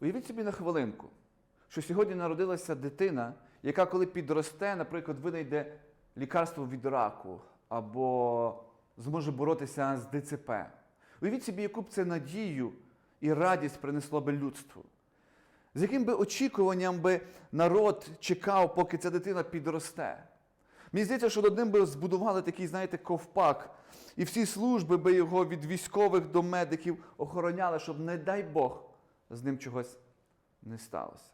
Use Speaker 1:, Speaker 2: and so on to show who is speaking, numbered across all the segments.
Speaker 1: Уявіть собі на хвилинку, що сьогодні народилася дитина, яка, коли підросте, наприклад, винайде лікарство від раку або зможе боротися з ДЦП. Уявіть собі, яку б це надію і радість принесло би людству. З яким би очікуванням би народ чекав, поки ця дитина підросте. Мені здається, що над ним би збудували такий, знаєте, ковпак, і всі служби би його від військових до медиків охороняли, щоб, не дай Бог, з ним чогось не сталося.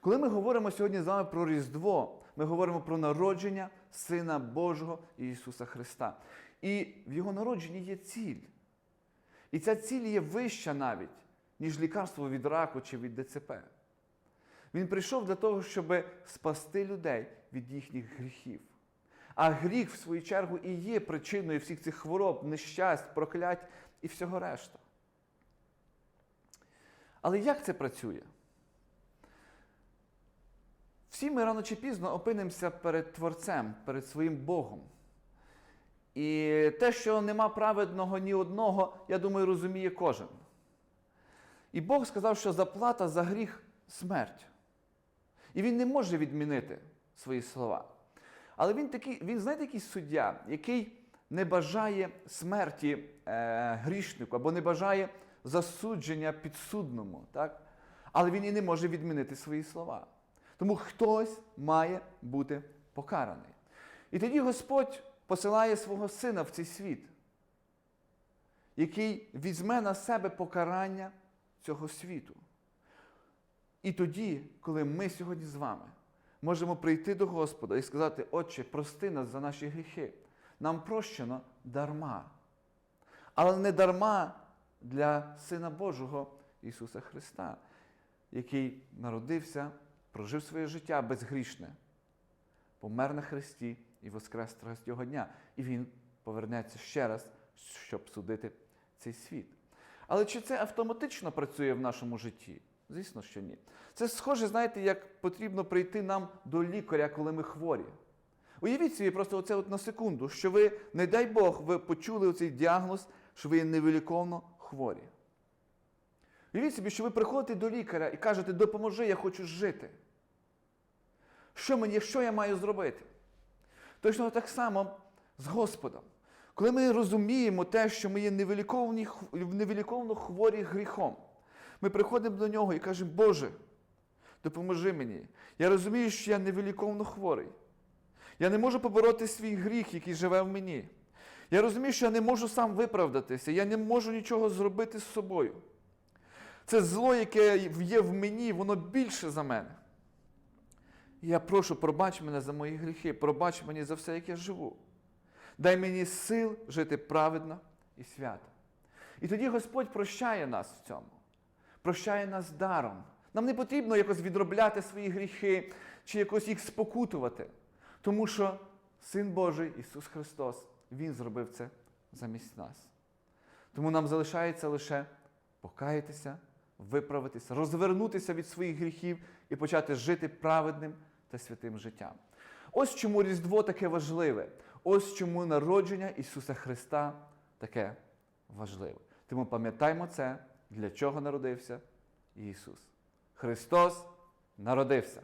Speaker 1: Коли ми говоримо сьогодні з вами про Різдво, ми говоримо про народження Сина Божого Ісуса Христа. І в Його народженні є ціль. І ця ціль є вища навіть, ніж лікарство від раку чи від ДЦП. Він прийшов для того, щоб спасти людей від їхніх гріхів. А гріх, в свою чергу, і є причиною всіх цих хвороб, нещасть, проклять і всього решта. Але як це працює? Всі ми рано чи пізно опинимося перед Творцем, перед своїм Богом. І те, що нема праведного ні одного, я думаю, розуміє кожен. І Бог сказав, що заплата за гріх смерть. І він не може відмінити свої слова. Але він такий, він знаєте, який суддя, який не бажає смерті е, грішнику або не бажає засудження підсудному. Так? Але він і не може відмінити свої слова. Тому хтось має бути покараний. І тоді Господь посилає свого сина в цей світ, який візьме на себе покарання цього світу. І тоді, коли ми сьогодні з вами можемо прийти до Господа і сказати, Отче, прости нас за наші гріхи, нам прощено дарма. Але не дарма для Сина Божого Ісуса Христа, який народився, прожив своє життя безгрішне, помер на Христі і воскрес третього дня. І Він повернеться ще раз, щоб судити цей світ. Але чи це автоматично працює в нашому житті? Звісно, що ні. Це схоже, знаєте, як потрібно прийти нам до лікаря, коли ми хворі. Уявіть собі просто оце от на секунду, що ви, не дай Бог, ви почули оцей діагноз, що ви є хворі. Уявіть собі, що ви приходите до лікаря і кажете, допоможи, я хочу жити. Що мені, що я маю зробити? Точно так само з Господом. Коли ми розуміємо те, що ми є невиліковно хворі гріхом, ми приходимо до нього і кажемо, Боже, допоможи мені. Я розумію, що я невиліковно хворий. Я не можу побороти свій гріх, який живе в мені. Я розумію, що я не можу сам виправдатися, я не можу нічого зробити з собою. Це зло, яке є в мені, воно більше за мене. Я прошу, пробач мене за мої гріхи, пробач мені за все, як я живу. Дай мені сил жити праведно і свято. І тоді Господь прощає нас в цьому, прощає нас даром. Нам не потрібно якось відробляти свої гріхи чи якось їх спокутувати, тому що Син Божий Ісус Христос, Він зробив це замість нас. Тому нам залишається лише покаятися, виправитися, розвернутися від своїх гріхів і почати жити праведним та святим життям. Ось чому Різдво таке важливе. Ось чому народження Ісуса Христа таке важливе. Тому пам'ятаймо це, для чого народився Ісус. Христос народився.